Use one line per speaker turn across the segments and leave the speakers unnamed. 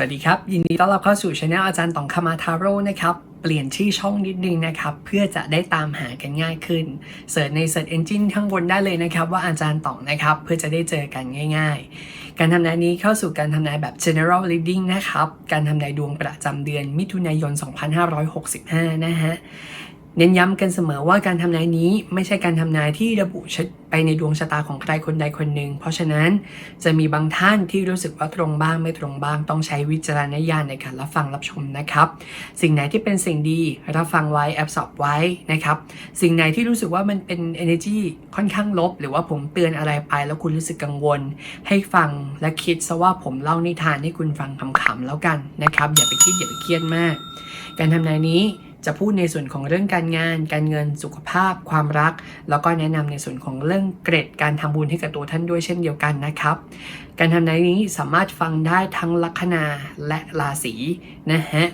วัสดีครับ ยินดีต้อนรับเข้าสู่ช anel อาจารย์ตองคามาทาโร่นะครับ เปลี่ยนชื่อช่องนิดนึงนะครับ เพื่อจะได้ตามหากันง่ายขึ้นเสิร์ชใน Search Engine ข้างบนได้เลยนะครับ ว่าอาจารย์ตองนะครับ เพื่อจะได้เจอกันง่าย ๆ การทำนายนี้เข้าสู่การทำนายแบบ general reading นะครับ การทำนายดวงประจำเดือนมิถุนายน 2565 นะฮะ เน้นย้ำกันเสมอว่าการทำนายนี้ไม่ใช่การทำนายที่ระบุไปในดวงชะตาของใครคนใดคนหนึ่ง เพราะฉะนั้นจะมีบางท่านที่รู้สึกว่าตรงบ้างไม่ตรงบ้าง ต้องใช้วิจารณญาณในการรับฟังรับชมนะครับ สิ่งไหนที่เป็นสิ่งดีรับฟังไว้แอบสอบไว้นะครับ สิ่งไหนที่รู้สึกว่ามันเป็น energy ค่อนข้างลบ หรือว่าผมเตือนอะไรไปแล้วคุณรู้สึกกังวล ให้ฟังและคิดซะว่าผมเล่านิทานให้คุณฟังขำๆแล้วกันนะครับ อย่าไปคิดอย่าไปเครียดมาก การทำนายนี้ จะพูดในส่วนของเรื่องการงาน การเงินสุขภาพ ความรัก แล้วก็แนะนำในส่วนของเรื่องเกรดการทำบุญให้กับตัวท่านด้วยเช่นเดียวกันนะครับ การทำนายนี้สามารถฟังได้ทั้งลัคนาและราศีนะฮะ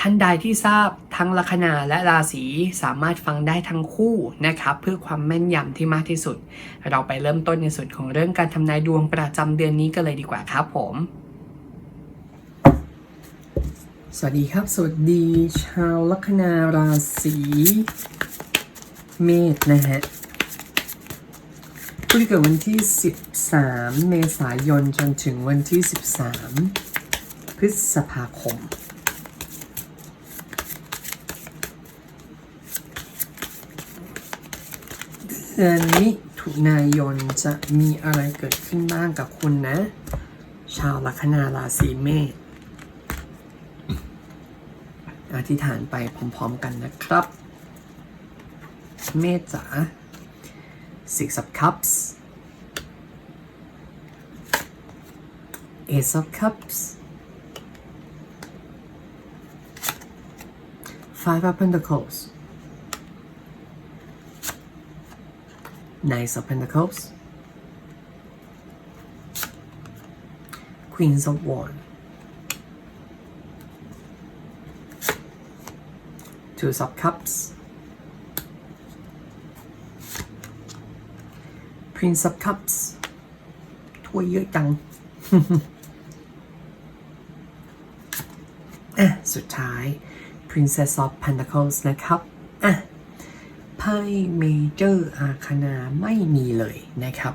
ท่านใดที่ทราบทั้งลัคนาและราศีสามารถฟังได้ทั้งคู่นะครับเพื่อความแม่นยำที่มากที่สุด เราไปเริ่มต้นในส่วนของเรื่องการทำนายดวงประจำเดือนนี้กันเลยดีกว่าครับผม สวัสดีครับ สวัสดีชาวลัคนาราศีเมษนะฮะผู้ที่เกิดวันที่ 13 เมษายนจนถึงวันที่ 13 พฤษภาคม เดือนมิถุนายนจะมีอะไรเกิดขึ้นบ้างกับคุณนะ ชาวลัคนาราศีเมษ อธิษฐานไปพร้อมๆกันนะครับ เมษจ๋า Six of Cups Ace of Cups Five of Pentacles Knight of Pentacles Queens of Wands Two of Cups Prince of Cups ถ้วยเยอะจัง อะ สุดท้าย Princess of Pentacles นะครับ อะไพ่เมเจอร์อาคณาไม่มีเลยนะครับ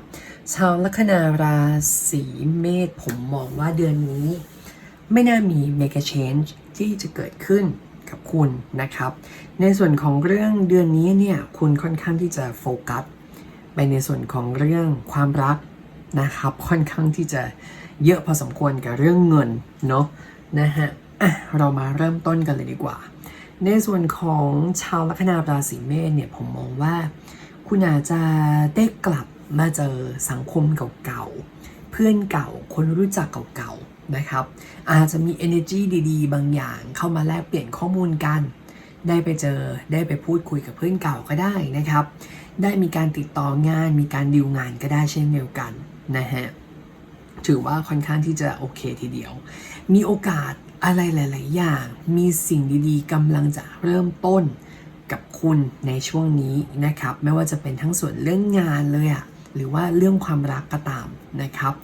ชาวลัคนาราศีเมษผมมองว่าเดือนนี้ ไม่น่ามี mega change ที่จะเกิดขึ้น กับคุณนะครับ ในส่วนของเรื่องเดือนนี้เนี่ยคุณค่อนข้างที่จะโฟกัสไปในส่วนของเรื่องความรักนะครับ ค่อนข้างที่จะเยอะพอสมควรกับเรื่องเงินเนาะนะฮะะเรามาเริ่มต้นกันเลยดีกว่า ในส่วนของชาวลัคนาราศีเมษเนี่ยผมมองว่า คุณอาจจะได้กลับมาเจอสังคมเก่าๆเพื่อนเก่าคนรู้จักเก่าๆ นะครับ อาจจะมี energy ดีๆ บางอย่างเข้ามาแลกเปลี่ยนข้อมูลกัน ได้ไปเจอได้ไปพูดคุยกับเพื่อนเก่าก็ได้นะครับ ได้มีการติดต่องาน มีการดิวงานก็ได้เช่นเดียวกันนะฮะถือว่าค่อนข้างที่จะโอเคทีเดียว มีโอกาสอะไรหลาย ๆ อย่าง มีสิ่งดีๆกำลังจะเริ่มต้นกับคุณในช่วงนี้นะครับ ไม่ว่าจะเป็นทั้งส่วนเรื่องงานเลยอะหรือว่าเรื่องความรักก็ตามนะครับ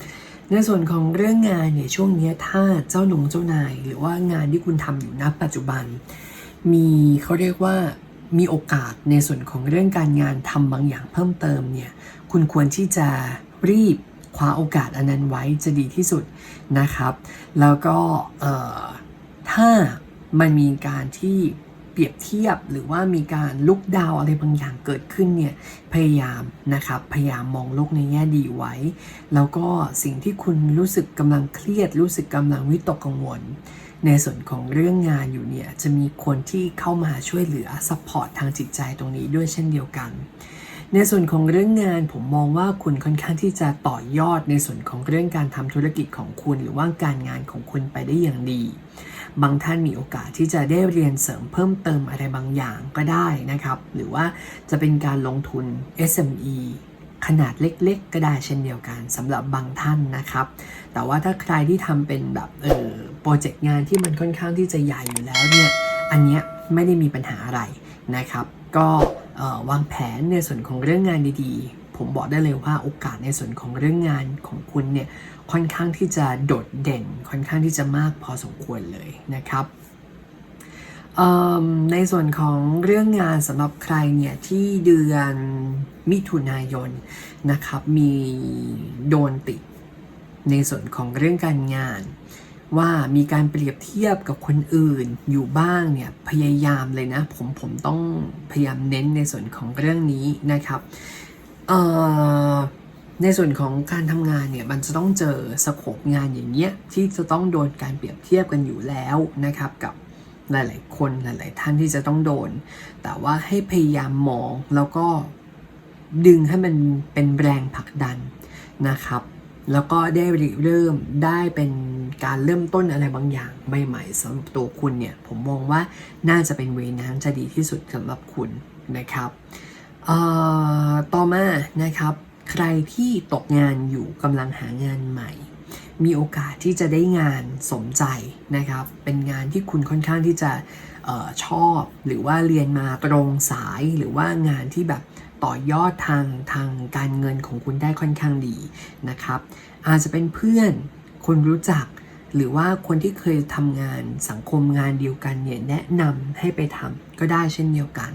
ในส่วนของเรื่องงานเนี่ยช่วงนี้ถ้าเจ้าหนุ่มเจ้านาย หรือว่างานที่คุณทำอยู่ณปัจจุบัน มีเขาเรียกว่ามีโอกาสในส่วนของเรื่องการงานทำบางอย่างเพิ่มเติมเนี่ยคุณควรที่จะรีบคว้าโอกาสอันนั้นไว้จะดีที่สุดนะครับ แล้วก็ถ้ามันมีการที่ เปรียบเทียบหรือว่ามีการลุกดาวอะไรบางอย่างเกิดขึ้นเนี่ยพยายามนะครับพยายามมองโลกในแง่ดีไว้ แล้วก็สิ่งที่คุณรู้สึกกำลังเครียด รู้สึกกำลังวิตกกังวล ในส่วนของเรื่องงานอยู่เนี่ยจะมีคนที่เข้ามาช่วยเหลือซัพพอร์ตทางจิตใจตรงนี้ด้วยเช่นเดียวกันในส่วนของเรื่องงานผมมองว่าคุณค่อนข้างที่จะต่อยอดในส่วนของเรื่องการทำธุรกิจของคุณ หรือว่าการงานของคุณไปได้อย่างดี บางท่านมีโอกาสที่จะได้เรียนเสริมเพิ่มเติมอะไรบางอย่างก็ได้นะครับ หรือว่าจะเป็นการลงทุน SME ขนาดเล็กๆ ก็ได้เช่นเดียวกันสำหรับบางท่านนะครับ แต่ว่าถ้าใครที่ทำเป็นแบบเออโปรเจกต์งานที่มันค่อนข้างที่จะใหญ่อยู่แล้วเนี่ย อันเนี้ยไม่ได้มีปัญหาอะไรนะครับ ก็วางแผนในส่วนของเรื่องงานดีๆ ผมบอกได้เลยว่าโอกาสในส่วนของเรื่องงานของคุณเนี่ยค่อนข้างที่จะโดดเด่น ค่อนข้างที่จะมากพอสมควรเลยนะครับในส่วนของเรื่องงานสำหรับใครเนี่ยที่เดือนมิถุนายนนะครับมีโดนติดในส่วนของเรื่องการงาน ว่ามีการเปรียบเทียบกับคนอื่นอยู่บ้างเนี่ยพยายามเลยนะผมผมต้องพยายามเน้นในส่วนของเรื่องนี้นะครับ ในส่วนของการทำงานเนี่ยมันจะต้องเจอสโคปงานอย่างเงี้ยที่จะต้องโดนการเปรียบเทียบกันอยู่แล้วนะครับกับหลาย ๆ คนหลาย ๆ ท่านที่จะต้องโดน แต่ว่าให้พยายามมองแล้วก็ดึงให้มันเป็นแรงผลักดันนะครับ แล้วก็ได้เริ่มได้เป็นการเริ่มต้นอะไรบางอย่างใหม่ ๆสำหรับตัวคุณเนี่ยผมมองว่าน่าจะเป็นเวนั้นจะดีที่สุดสำหรับคุณนะครับ ต่อมานะครับ ใครที่ตกงานอยู่กำลังหางานใหม่ มีโอกาสที่จะได้งานสมใจนะครับ เป็นงานที่คุณค่อนข้างที่จะออชอบหรือว่าเรียนมาตรงสายหรือว่างานที่แบบต่อยอดทางทางการเงินของคุณได้ค่อนข้างดีนะครับ อาจจะเป็นเพื่อนคนรู้จักหรือว่าคนที่เคยทำงานสังคมงานเดียวกันเนี่ยแนะนำให้ไปทำก็ได้เช่นเดียวกัน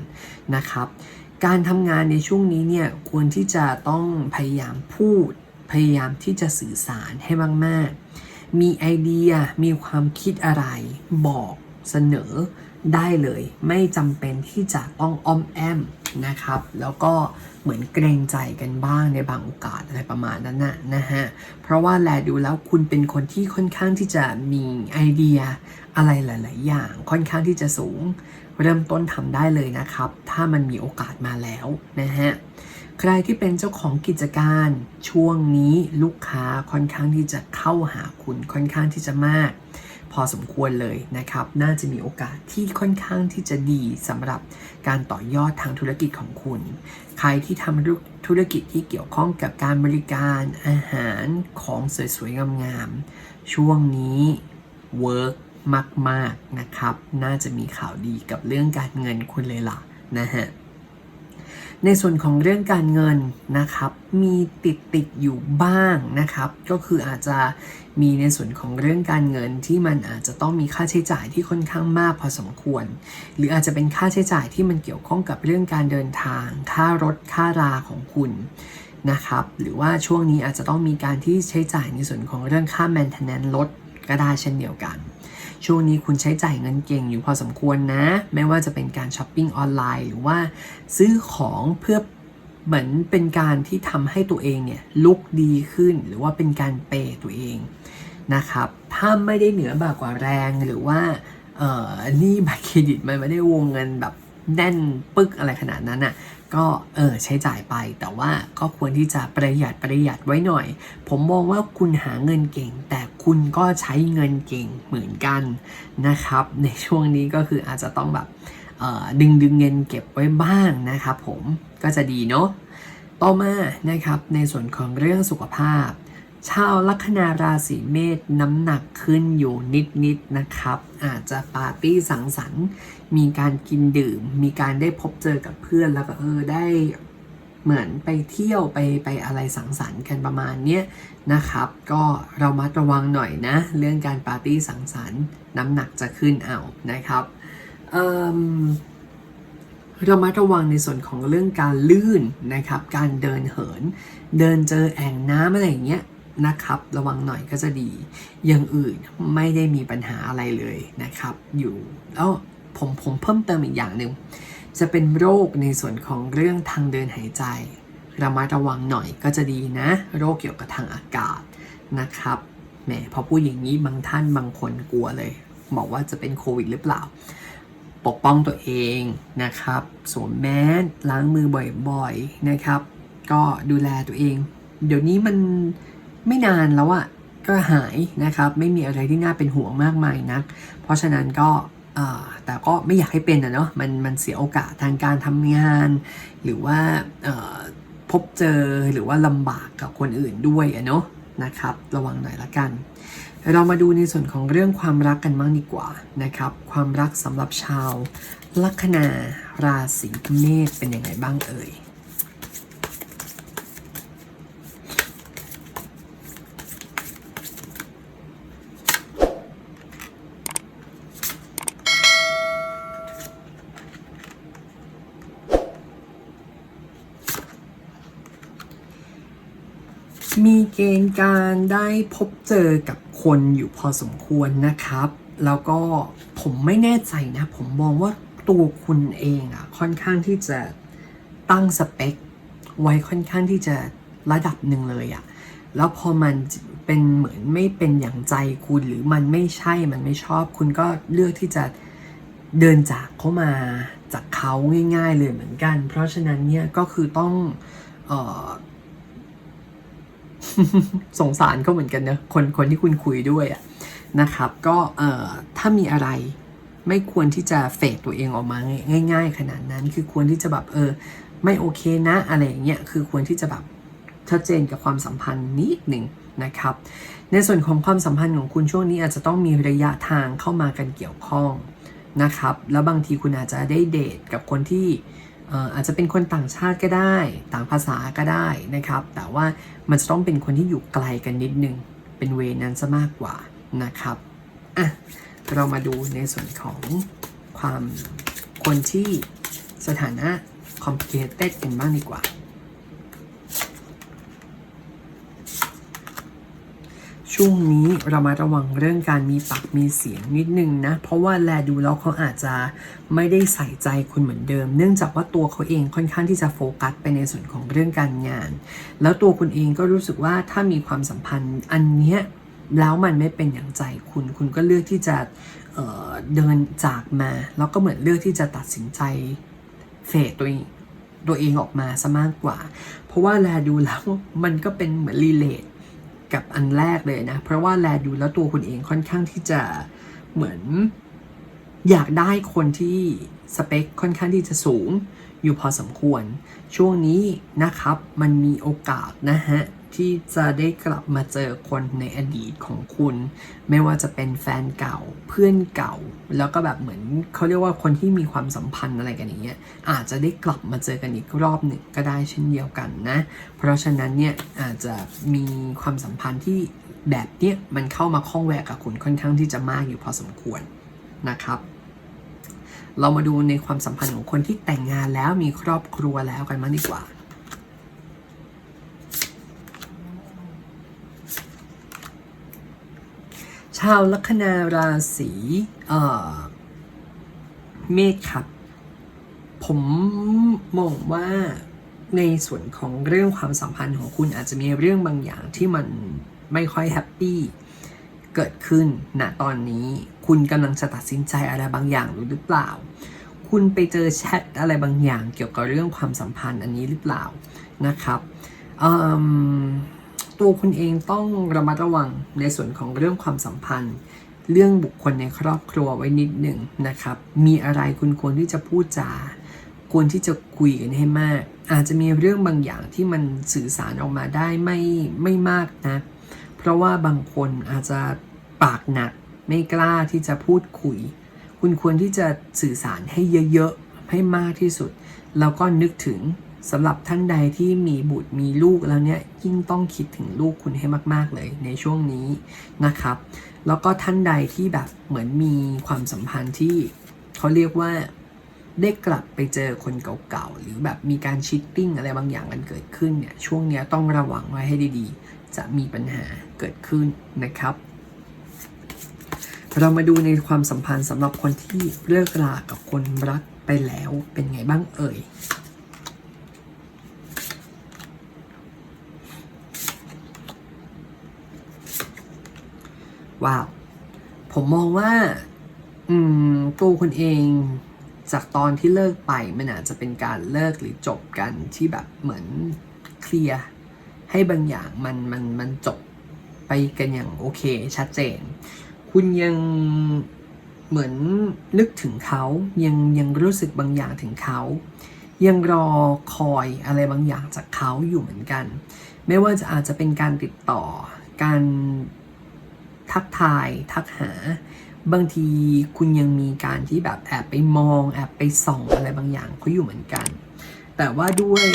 นะครับ การทำงานในช่วงนี้เนี่ยควรที่จะต้องพยายามพูด พยายามที่จะสื่อสารให้มากๆ มีไอเดียมีความคิดอะไร บอกเสนอได้เลย ไม่จำเป็นที่จะต้องอ้อมแอมนะครับ แล้วก็เหมือนเกรงใจกันบ้างในบางโอกาสอะไรประมาณนั้นนะนะฮะ เพราะว่าแลดูแล้วคุณเป็นคนที่ค่อนข้างที่จะมีไอเดียอะไรหลาย ๆ อย่างค่อนข้างที่จะสูง เริ่มต้นทำได้เลยนะครับ ถ้ามันมีโอกาสมาแล้วนะฮะใครที่เป็นเจ้าของกิจการช่วงนี้ลูกค้าค่อนข้างที่จะเข้าหาคุณค่อนข้างที่จะมาก พอสมควรเลยนะครับ น่าจะมีโอกาสที่ค่อนข้างที่จะดีสำหรับการต่อยอดทางธุรกิจของคุณ ใครที่ทำธุรกิจที่เกี่ยวข้องกับการบริการอาหารของสวยๆงามๆช่วงนี้เวิร์ก มาก ๆนะครับ น่าจะมีข่าวดีกับเรื่องการเงินคุณเลยล่ะนะฮะในส่วนของเรื่องการเงินนะครับมีติดติดอยู่บ้างนะครับ ก็คืออาจจะมีในส่วนของเรื่องการเงินที่มันอาจจะต้องมีค่าใช้จ่ายที่ค่อนข้างมากพอสมควร หรืออาจจะเป็นค่าใช้จ่ายที่มันเกี่ยวข้องกับเรื่องการเดินทาง ค่ารถค่าราของคุณนะครับ หรือว่าช่วงนี้อาจจะต้องมีการที่ใช้จ่ายในส่วนของเรื่องค่า maintenance รถก็ได้เช่นเดียวกัน ช่วงนี้คุณใช้จ่ายเงินเก่งอยู่พอสมควรนะ ไม่ว่าจะเป็นการช้อปปิ้งออนไลน์ หรือว่าซื้อของเพื่อเหมือนเป็นการที่ทำให้ตัวเองเนี่ยลุกดีขึ้น หรือว่าเป็นการเปย์ตัวเองนะครับ ถ้าไม่ได้เหนือบ่ากว่าแรงหรือว่าเออนี่บัตรเครดิตมันไม่ได้วงเงินแบบแน่นปึกอะไรขนาดนั้นอะ ก็เออใช้จ่ายไป แต่ว่าก็ควรที่จะประหยัดประหยัดไว้หน่อย ผมมองว่าคุณหาเงินเก่ง แต่คุณก็ใช้เงินเก่งเหมือนกันนะครับ ในช่วงนี้ก็คืออาจจะต้องแบบออดึงดึงเงินเก็บไว้บ้างนะครับผมก็จะดีเนาะต่อมานะครับในส่วนของเรื่องสุขภาพ ชาวลัคนาราศีเมษน้ำหนักขึ้นอยู่นิดๆนะครับ อาจจะปาร์ตี้สังสรรค์ มีการกินดื่ม มีการได้พบเจอกับเพื่อนแล้วก็เออได้เหมือนไปเที่ยวไปไปอะไรสังสรรค์กันประมาณเนี้ยนะครับ ก็เรามัดระวังหน่อยนะ เรื่องการปาร์ตี้สังสรรค์ น้ำหนักจะขึ้นเอานะครับเเรามัดระวังในส่วนของเรื่องการลื่นนะครับ การเดินเหิน เดินเจอแอ่งน้ำอะไรอย่างเงี้ย นะครับ ระวังหน่อยก็จะดี อย่างอื่นไม่ได้มีปัญหาอะไรเลยนะครับ อยู่แล้วผมผมเพิ่มเติมอีกอย่างหนึ่งจะเป็นโรคในส่วนของเรื่องทางเดินหายใจระมัดระวังหน่อยก็จะดีนะ โรคเกี่ยวกับทางอากาศนะครับแหมพอพูดอย่างนี้บางท่านบางคนกลัวเลย บอกว่าจะเป็นโควิดหรือเปล่า ปกป้องตัวเองนะครับสวมแมสล้างมือบ่อยๆนะครับ ก็ดูแลตัวเอง เดี๋ยวนี้มัน ไม่นานแล้วอะก็หายนะครับ ไม่มีอะไรที่น่าเป็นห่วงมากมายนัก เพราะฉะนั้นก็แต่ก็ไม่อยากให้เป็นอะเนาะมันมันเสียโอกาสทางการทำงาน หรือว่าพบเจอหรือว่าลำบากกับคนอื่นด้วยอะเนาะนะครับ ระวังหน่อยละกัน เรามาดูในส่วนของเรื่องความรักกันบ้างดีกว่านะครับ ความรักสำหรับชาวลัคนาราศีเมษเป็นยังไงบ้างเอ่ย มีเกณฑ์การได้พบเจอกับคนอยู่พอสมควรนะครับ แล้วก็ผมไม่แน่ใจนะ ผมมองว่าตัวคุณเองอะค่อนข้างที่จะตั้งสเปค ไว้ค่อนข้างที่จะระดับหนึ่งเลยอะแล้วพอมันเป็นเหมือนไม่เป็นอย่างใจคุณหรือมันไม่ใช่มันไม่ชอบ คุณก็เลือกที่จะเดินจากเขามาจากเขาง่าย ๆ เลยเหมือนกัน เพราะฉะนั้นเนี่ยก็คือต้องเออ สงสารเขาเหมือนกันเนะคนคนที่คุณคุยด้วยอะนะครับ ก็เอ่อถ้ามีอะไรไม่ควรที่จะเฟกตัวเองออกมาง่าย ๆ ขนาดนั้น คือควรที่จะแบบเออไม่โอเคนะอะไรอย่างเงี้ยคือควรที่จะแบบชัดเจนกับความสัมพันธ์นิดหนึ่งนะครับ ในส่วนของความสัมพันธ์ของคุณช่วงนี้อาจจะต้องมีระยะทางเข้ามากันเกี่ยวข้องนะครับ แล้วบางทีคุณอาจจะได้เดทกับคนที่ อาจจะเป็นคนต่างชาติก็ได้ ต่างภาษาก็ได้นะครับ แต่ว่ามันจะต้องเป็นคนที่อยู่ไกลกันนิดนึง เป็นเวนั้นซะมากกว่านะครับอะเรามาดูในส่วนของความคนที่สถานะ complicated กันบ้างดีกว่า ช่วงนี้เรามาระวังเรื่องการมีปากมีเสียงนิดนึงนะ เพราะว่าแลดูแล้วเขาอาจจะไม่ได้ใส่ใจคุณเหมือนเดิม เนื่องจากว่าตัวเขาเองค่อนข้างที่จะโฟกัสไปในส่วนของเรื่องการงาน แล้วตัวคุณเองก็รู้สึกว่าถ้ามีความสัมพันธ์อันเนี้ยแล้วมันไม่เป็นอย่างใจคุณ คุณก็เลือกที่จะเเดินจากมา แล้วก็เหมือนเลือกที่จะตัดสินใจเฟดตัวเองตัวเองออกมาซะมากกว่า เพราะว่าแลดูแล้วมันก็เป็นเหมือนรีเลท กับอันแรกเลยนะ เพราะว่าแลดูแล้วตัวคุณเองค่อนข้างที่จะเหมือนอยากได้คนที่สเปคค่อนข้างที่จะสูงอยู่พอสมควร ช่วงนี้นะครับมันมีโอกาสนะฮะ ที่จะได้กลับมาเจอคนในอดีตของคุณ ไม่ว่าจะเป็นแฟนเก่าเพื่อนเก่า แล้วก็แบบเหมือนเขาเรียกว่าคนที่มีความสัมพันธ์อะไรกันอย่างเงี้ยอาจจะได้กลับมาเจอกันอีกรอบหนึ่งก็ได้เช่นเดียวกันนะ เพราะฉะนั้นเนี่ยอาจจะมีความสัมพันธ์ที่แบบเนี้ยมันเข้ามาข้องแวะกับคุณค่อนข้างที่จะมากอยู่พอสมควรนะครับเรามาดูในความสัมพันธ์ของคนที่แต่งงานแล้วมีครอบครัวแล้วกันมางดีกว่า ชาวลัคนาราศีเมษครับ ผมมองว่าในส่วนของเรื่องความสัมพันธ์ของคุณอาจจะมีเรื่องบางอย่างที่มันไม่ค่อยแฮปปี้เกิดขึ้นณตอนนี้คุณกำลังจะตัดสินใจอะไรบางอย่างหรือเปล่า คุณไปเจอแชทอะไรบางอย่างเกี่ยวกับเรื่องความสัมพันธ์อันนี้หรือเปล่านะครับอืม ตัวคุณเองต้องระมัดระวังในส่วนของเรื่องความสัมพันธ์ เรื่องบุคคลในครอบครัวไว้นิดหนึ่งนะครับ มีอะไรคุณควรที่จะพูดจาควรที่จะคุยกันให้มาก อาจจะมีเรื่องบางอย่างที่มันสื่อสารออกมาได้ไม่ไม่มากนะ เพราะว่าบางคนอาจจะปากหนักไม่กล้าที่จะพูดคุย คุณควรที่จะสื่อสารให้เยอะๆให้มากที่สุด แล้วก็นึกถึง สำหรับท่านใดที่มีบุตรมีลูกแล้วเนี่ยยิ่งต้องคิดถึงลูกคุณให้มาก ๆ เลยในช่วงนี้นะครับ แล้วก็ท่านใดที่แบบเหมือนมีความสัมพันธ์ที่เขาเรียกว่าได้กลับไปเจอคนเก่าๆ หรือแบบมีการชิตติ้งอะไรบางอย่างกันเกิดขึ้นเนี่ยช่วงนี้ต้องระวังไว้ให้ดีๆ จะมีปัญหาเกิดขึ้นนะครับ เรามาดูในความสัมพันธ์สำหรับคนที่เลิกรากับคนรักไปแล้วเป็นไงบ้างเอ่ย ว้าวผมมองว่า อืมตัวคุณเอง จากตอนที่เลิกไปมันอาจจะเป็นการเลิกหรือจบกันที่แบบเหมือนเคลียร์ให้บางอย่างมันมันมันจบไปกันอย่างโอเคชัดเจน คุณยังเหมือนนึกถึงเขายังยังรู้สึกบางอย่างถึงเขา ยังรอคอยอะไรบางอย่างจากเขาอยู่เหมือนกัน ไม่ว่าจะอาจจะเป็นการติดต่อ การ ทักทายทักหา บางทีคุณยังมีการที่แบบแอบไปมอง แอบไปส่องอะไรบางอย่างเขาอยู่เหมือนกัน แต่ว่าด้วย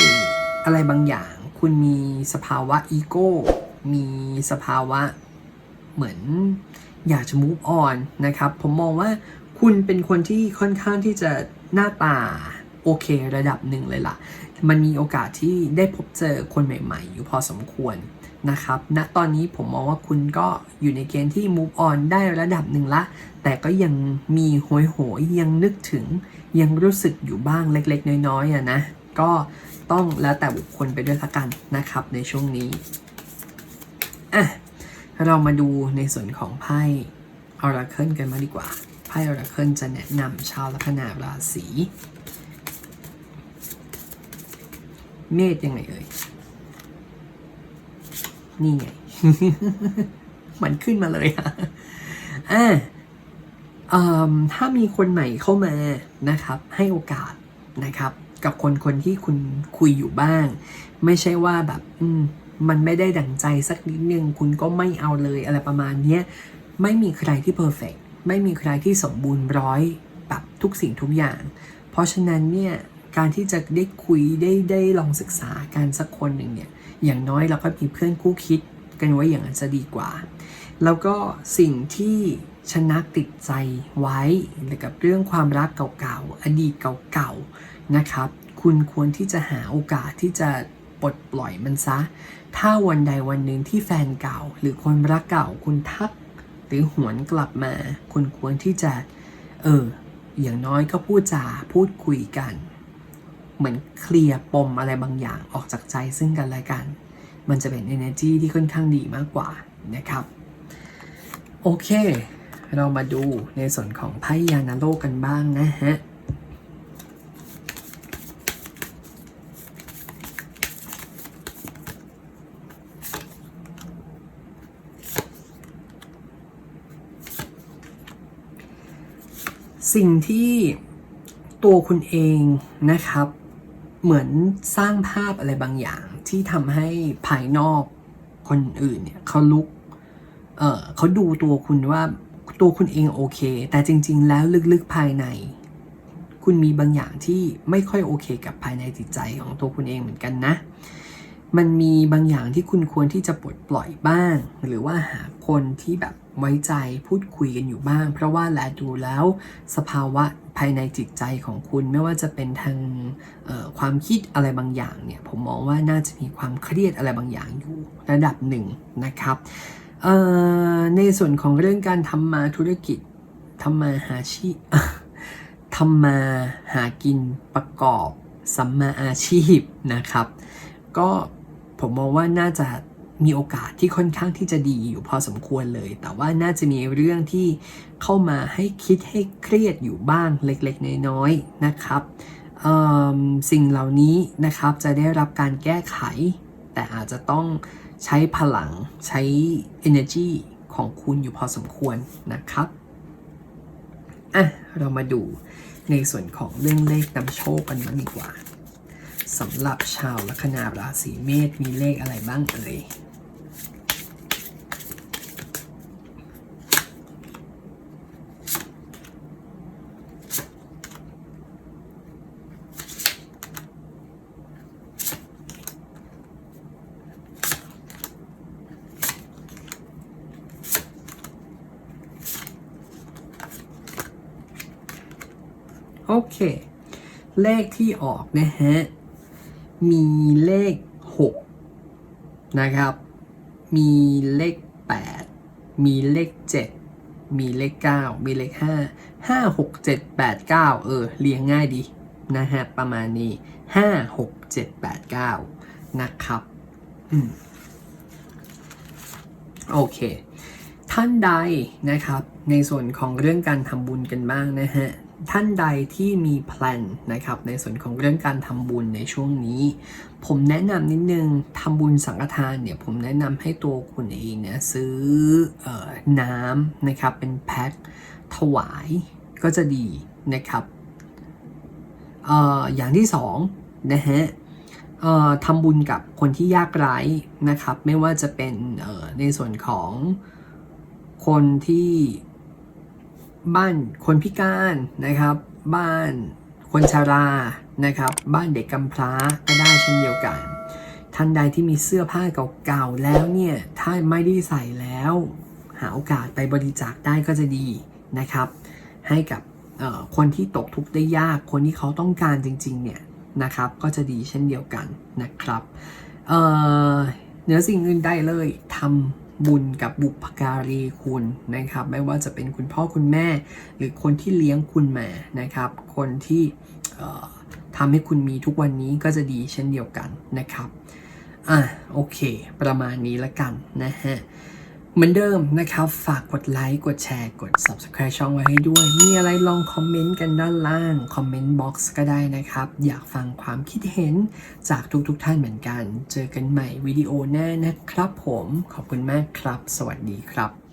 อะไรบางอย่าง คุณมีสภาวะอีโก้มีสภาวะเหมือนอยากจะ move on นะครับ ผมมองว่าคุณเป็นคนที่ค่อนข้างที่จะหน้าตาโอเคระดับหนึ่งเลยล่ะ มันมีโอกาสที่ได้พบเจอคนใหม่ ๆ อยู่พอสมควร นะครับณตอนนี้ผมมองว่าคุณก็อยู่ในเกณฑ์ที่ move on ได้ระดับหนึ่งละ แต่ก็ยังมีโหยโหยยังนึกถึง ยังรู้สึกอยู่บ้างเล็กๆ น้อยๆอะนะ ก็ต้องแล้วแต่บุคคลไปด้วยละกันนะครับในช่วงนี้อะเรามาดูในส่วนของไพ่ออราเคิลกันมาดีกว่า ไพ่ออราเคิลจะแนะนำชาวลัคนาราศี เมษยังไงเอ่ย นี่ไง มันขึ้นมาเลยอะอะเอิ่มถ้ามีคนใหม่เข้ามานะครับ ให้โอกาสนะครับ กับคนคนที่คุณคุยอยู่บ้าง ไม่ใช่ว่าแบบ อืม มันไม่ได้ดั่งใจสักนิดนึงคุณก็ไม่เอาเลยอะไรประมาณเนี้ยไม่มีใครที่เพอร์เฟกไม่มีใครที่สมบูรณ์ร้อยแบบทุกสิ่งทุกอย่าง เพราะฉะนั้นเนี่ยการที่จะได้คุยได้ได้ลองศึกษาการสักคนหนึ่งเนี่ย อย่างน้อยเราก็มีเพื่อนคู่คิดกันไว้อย่างนั้นจะดีกว่า แล้วก็สิ่งที่ชนะติดใจไว้เกี่ยวกับเรื่องความรักเก่าๆ อดีตเก่าๆ นะครับ คุณควรที่จะหาโอกาสที่จะปลดปล่อยมันซะ ถ้าวันใดวันหนึ่งที่แฟนเก่า หรือคนรักเก่าคุณทัก หรือหวนกลับมา คุณควรที่จะ เออ อย่างน้อยก็พูดจาพูดคุยกัน เหมือนเคลียร์ปมอะไรบางอย่างออกจากใจซึ่งกันและกัน มันจะเป็น energy ที่ค่อนข้างดีมากกว่านะครับ โอเค เรามาดูในส่วนของไพ่ยานาโลกันบ้างนะฮะสิ่งที่ตัวคุณเองนะครับ เหมือนสร้างภาพอะไรบางอย่างที่ทำให้ภายนอกคนอื่นเนี่ยเขาลุก เออเขาดูตัวคุณว่าตัวคุณเองโอเค แต่จริง ๆ แล้วลึกๆภายใน คุณมีบางอย่างที่ไม่ค่อยโอเค กับภายในจิตใจของตัวคุณเองเหมือนกันนะ มันมีบางอย่างที่คุณควรที่จะปลดปล่อยบ้าง หรือว่าหาคนที่แบบ ไว้ใจพูดคุยกันอยู่บ้าง เพราะว่าแลดูแล้วสภาวะภายในจิตใจของคุณไม่ว่าจะเป็นทางความคิดอะไรบางอย่างเนี่ยผมมองว่าน่าจะมีความเครียดอะไรบางอย่างอยู่ระดับหนึ่งนะครับในส่วนของเรื่องการทำมาธุรกิจทำมาหาชีพทำมาหากินประกอบสัมมาอาชีพนะครับ ก็ผมมองว่าน่าจะ มีโอกาสที่ค่อนข้างที่จะดีอยู่พอสมควรเลย แต่ว่าน่าจะมีเรื่องที่เข้ามาให้คิดให้เครียดอยู่บ้างเล็กๆ น้อยๆนะครับสิ่งเหล่านี้นะครับจะได้รับการแก้ไข แต่อาจจะต้องใช้พลังใช้ energy ของคุณอยู่พอสมควรนะครับอะเรามาดูในส่วนของเรื่องเลขนำโชคกันบ้างดีกว่าสำหรับชาวลัคนาราศีเมษมีเลขอะไรบ้างเอ่ย โอเค เลขที่ออกนะฮะ มีเลข 6 นะครับ มีเลข 8 มีเลข 7 มีเลข 9 มีเลข 5 5 6 7 8 9 เออ เรียงง่ายดีนะฮะ ประมาณนี้ 5 6 7 8 9 นะครับอืมโอเค ท่านใดนะครับ ในส่วนของเรื่องการทำบุญกันบ้างนะฮะ ท่านใดที่มีแพลนนะครับในส่วนของเรื่องการทำบุญในช่วงนี้ ผมแนะนำนิดนึงทำบุญสังฆทานเนี่ยผมแนะนำให้ตัวคุณเองเนี่ยซื้อออน้ำนะครับเป็นแพ็คถวายก็จะดีนะครับอออย่างที่สองนะฮะทำบุญกับคนที่ยากไร้นะครับ ไม่ว่าจะเป็นในส่วนของคนที่ บ้านคนพิการนะครับ บ้านคนชรานะครับ บ้านเด็กกำพร้าก็ได้เช่นเดียวกัน ท่านใดที่มีเสื้อผ้าเก่าๆแล้วเนี่ยถ้าไม่ได้ใส่แล้ว หาโอกาสไปบริจาคได้ก็จะดีนะครับ ให้กับคนที่ตกทุกข์ได้ยากคนที่เขาต้องการจริงๆเนี่ยนะครับ ก็จะดีเช่นเดียวกันนะครับเอ่อเหนือสิ่งอื่นใดเลยทำ บุญกับบุพการีคุณนะครับ ไม่ว่าจะเป็นคุณพ่อคุณแม่ หรือคนที่เลี้ยงคุณมานะครับ คนที่ทำให้คุณมีทุกวันนี้ก็จะดีเช่นเดียวกันนะครับ อะโอเค ประมาณนี้ละกันนะฮะ เหมือนเดิมนะครับ ฝากกดไลค์ กดแชร์ กด subscribe ช่องไว้ให้ด้วย มีอะไรลองคอมเมนต์กันด้านล่าง คอมเมนต์บ็อกซ์ก็ได้นะครับ อยากฟังความคิดเห็นจากทุกๆทท่านเหมือนกัน เจอกันใหม่วิดีโอหน้านะครับผม ขอบคุณมากครับ สวัสดีครับ